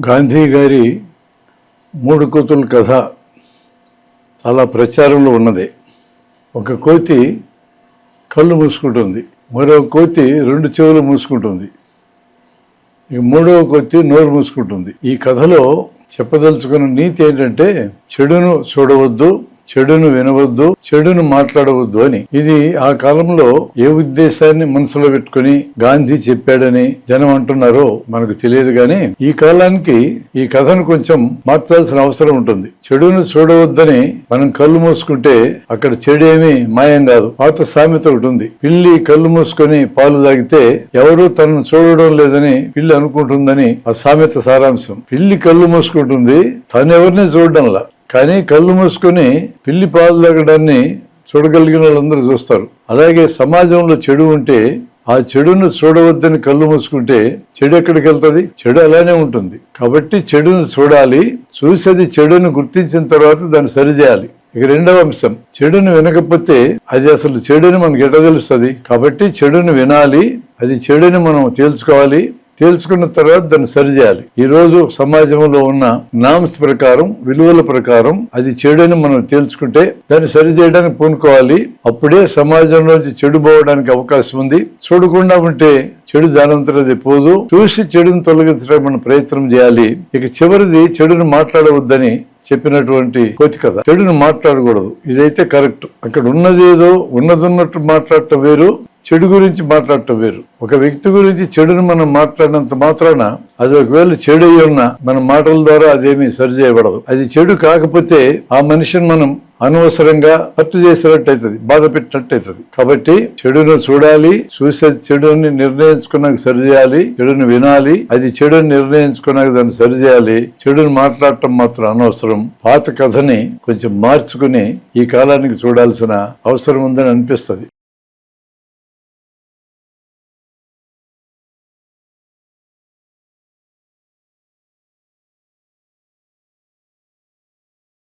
గాంధీ గారి మూడు కోతుల కథ చాలా ప్రచారంలో ఉన్నది. ఒక కోతి కళ్ళు మూసుకుంటుంది. మరో కోతి రెండు చెవులు మూసుకుంటుంది. ఇక మూడవ కోతి నోరు మూసుకుంటుంది. ఈ కథలో చెప్పదలుచుకున్న నీతి ఏంటంటే చెడును చూడవద్దు చెడును వినవద్దు చెడును మాట్లాడవద్దు అని. ఇది ఆ కాలంలో ఏ ఉద్దేశాన్ని మనసులో పెట్టుకుని గాంధీ చెప్పాడని జనం అంటున్నారో మనకు తెలియదు కానీ ఈ కాలానికి ఈ కథను కొంచెం మార్చాల్సిన అవసరం ఉంటుంది. చెడును చూడవద్దని మనం కళ్ళు మూసుకుంటే అక్కడ చెడేమి మాయం కాదు. పాత సామెత ఒకటి ఉంది. పిల్లి కళ్ళు మూసుకొని పాలు తాగితే ఎవరు తనను చూడడం లేదని పిల్లి అనుకుంటుందని ఆ సామెత సారాంశం. పిల్లి కళ్ళు మూసుకుంటుంది తను ఎవరిని చూడడంలా. కానీ కళ్ళు మూసుకొని పిల్లి పాలు తగ్గడాన్ని చూడగలిగిన వాళ్ళందరూ చూస్తారు. అలాగే సమాజంలో చెడు ఉంటే ఆ చెడును చూడవద్దని కళ్ళు మూసుకుంటే చెడు ఎక్కడికి వెళ్తుంది? చెడు అలానే ఉంటుంది. కాబట్టి చెడును చూడాలి చూసేది చెడును గుర్తించిన తర్వాత దాన్ని సరిచేయాలి. ఇక రెండవ అంశం చెడును వినకపోతే అది అసలు చెడుని మనకి ఎట తెలుస్తుంది? కాబట్టి చెడును వినాలి అది చెడుని మనం తేల్చుకోవాలి తెలుసుకున్న తర్వాత దాన్ని సరిచేయాలి ఈ రోజు సమాజంలో ఉన్న నామ్స్ ప్రకారం విలువల ప్రకారం అది చెడుని మనం తెలుసుకుంటే దాన్ని సరిచేయడానికి పూనుకోవాలి. అప్పుడే సమాజంలోంచి చెడు పోవడానికి అవకాశం ఉంది. చూడకుండా ఉంటే చెడు దానంతరది పోదు. చూసి చెడును తొలగించడానికి మనం ప్రయత్నం చేయాలి. ఇక చివరిది చెడును మాట్లాడవద్దని చెప్పినటువంటి కోతి కథ. చెడును మాట్లాడకూడదు. ఇదైతే కరెక్ట్. అక్కడ ఉన్నది ఏదో ఉన్నదన్నట్టు మాట్లాడటం వేరు. చెడు గురించి మాట్లాడటం వేరు. ఒక వ్యక్తి గురించి చెడును మనం మాట్లాడినంత మాత్రాన అది ఒకవేళ చెడు అయి ఉన్నా మన మాటల ద్వారా అదేమీ సరిచేయబడదు అది చెడు కాకపోతే ఆ మనిషిని మనం అనవసరంగా హర్టు చేసినట్టు అవుతుంది బాధ పెట్టినట్టు అవుతుంది కాబట్టి చెడును చూడాలి చూసే చెడుని నిర్ణయించుకున్నాక సరిచేయాలి చెడును వినాలి అది చెడుని నిర్ణయించుకున్నాక దాన్ని సరిచేయాలి చెడుని మాట్లాడటం మాత్రం అనవసరం. పాత కథని కొంచెం మార్చుకుని ఈ కాలానికి చూడాల్సిన అవసరం ఉందని అనిపిస్తుంది.